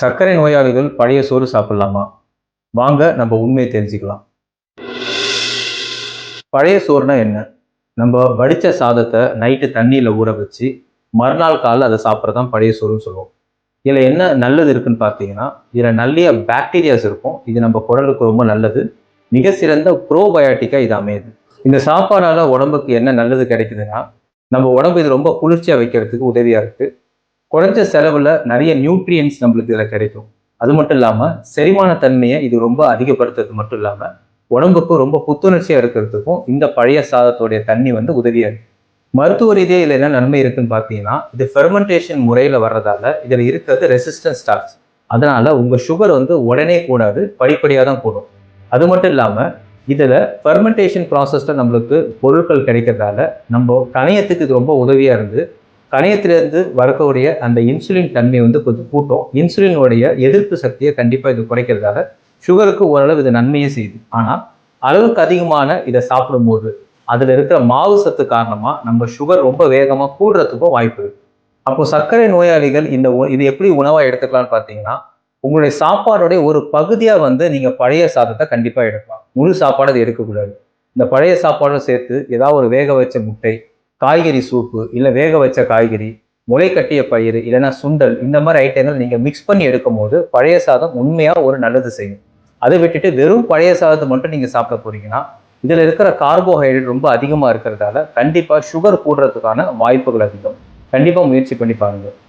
சர்க்கரை நோயாளிகள் பழைய சோறு சாப்பிடலாமா? வாங்க நம்ம உண்மையை தெரிஞ்சுக்கலாம். பழைய சோறுனா என்ன? நம்ம வடித்த சாதத்தை நைட்டு தண்ணியில் ஊற வச்சு மறுநாள் காலைல அதை சாப்பிட்றது தான் பழைய சோறுன்னு சொல்லுவோம். இதில் என்ன நல்லது இருக்குன்னு பார்த்தீங்கன்னா இதில் நிறைய பாக்டீரியாஸ் இருக்கும். இது நம்ம குடலுக்கு ரொம்ப நல்லது. மிக சிறந்த ப்ரோபயோட்டிக்காக இது அமையுது. இந்த சாப்பாடால் உடம்புக்கு என்ன நல்லது கிடைக்குதுன்னா நம்ம உடம்பு இது ரொம்ப குளிர்ச்சியாக வைக்கிறதுக்கு உதவியாக இருக்குது குறைஞ்ச செலவில் நிறைய நியூட்ரியன்ஸ் நம்மளுக்கு இதில் கிடைக்கும். அது மட்டும் இல்லாமல் செரிமான தன்மையை இது ரொம்ப அதிகப்படுத்துறது மட்டும் இல்லாமல் உடம்புக்கும் ரொம்ப புத்துணர்ச்சியாக இருக்கிறதுக்கும் இந்த பழைய சாதத்தோடைய தண்ணி வந்து உதவியாக இருக்குது மருத்துவ ரீதியாக இதில் என்ன நன்மை இருக்குன்னு பார்த்தீங்கன்னா இது ஃபெர்மெண்டேஷன் முறையில் வர்றதால இதில் இருக்கிறது ரெசிஸ்டன்ஸ் ஸ்டார்ச் அதனால உங்கள் சுகர் வந்து உடனே கூடாது படிப்படியாக தான் கூடும். அது மட்டும் இல்லாமல் இதில் ஃபெர்மெண்டேஷன் ப்ராசஸில் நம்மளுக்கு பொருட்கள் கிடைக்கிறதால நம்ம கணையத்துக்கு இது ரொம்ப உதவியாக இருந்து கணையத்திலிருந்து வரக்கூடிய அந்த இன்சுலின் தன்மை வந்து கொஞ்சம் கூட்டும். இன்சுலினுடைய எதிர்ப்பு சக்தியை கண்டிப்பாக இது குறைக்கிறதாக சுகருக்கு ஓரளவு இது நன்மையே செய்யுது. ஆனால் அளவுக்கு அதிகமான இதை சாப்பிடும்போது அதில் இருக்கிற மாவு சத்து காரணமாக நம்ம சுகர் ரொம்ப வேகமாக கூடுறதுக்கும் வாய்ப்பு இருக்கு. அப்போ சர்க்கரை நோயாளிகள் இந்த உ- இது எப்படி உணவாக எடுத்துக்கலாம்னு பார்த்தீங்கன்னா உங்களுடைய சாப்பாடோடைய ஒரு பகுதியாக வந்து நீங்கள் பழைய சாதத்தை கண்டிப்பாக எடுக்கலாம். முழு சாப்பாடு அது எடுக்கக்கூடாது. இந்த பழைய சாப்பாடும் சேர்த்து ஏதாவது ஒரு வேக வச்ச முட்டை காய்கறி சூப்பு இல்லை வேக வச்ச காய்கறி முளை கட்டிய பயிர் இல்லைன்னா சுண்டல் இந்த மாதிரி ஐட்டங்கள் நீங்கள் மிக்ஸ் பண்ணி எடுக்கும் போது பழைய சாதம் உண்மையாக ஒரு நல்லது செய்யும். அதை விட்டுட்டு வெறும் பழைய சாதத்தை மட்டும் நீங்கள் சாப்பிட போறீங்கன்னா இதில் இருக்கிற கார்போஹைட்ரேட் ரொம்ப அதிகமாக இருக்கிறதால கண்டிப்பாக சுகர் கூடுறதுக்கான வாய்ப்புகள் அதிகம். கண்டிப்பாக முயற்சி பண்ணி பாருங்கள்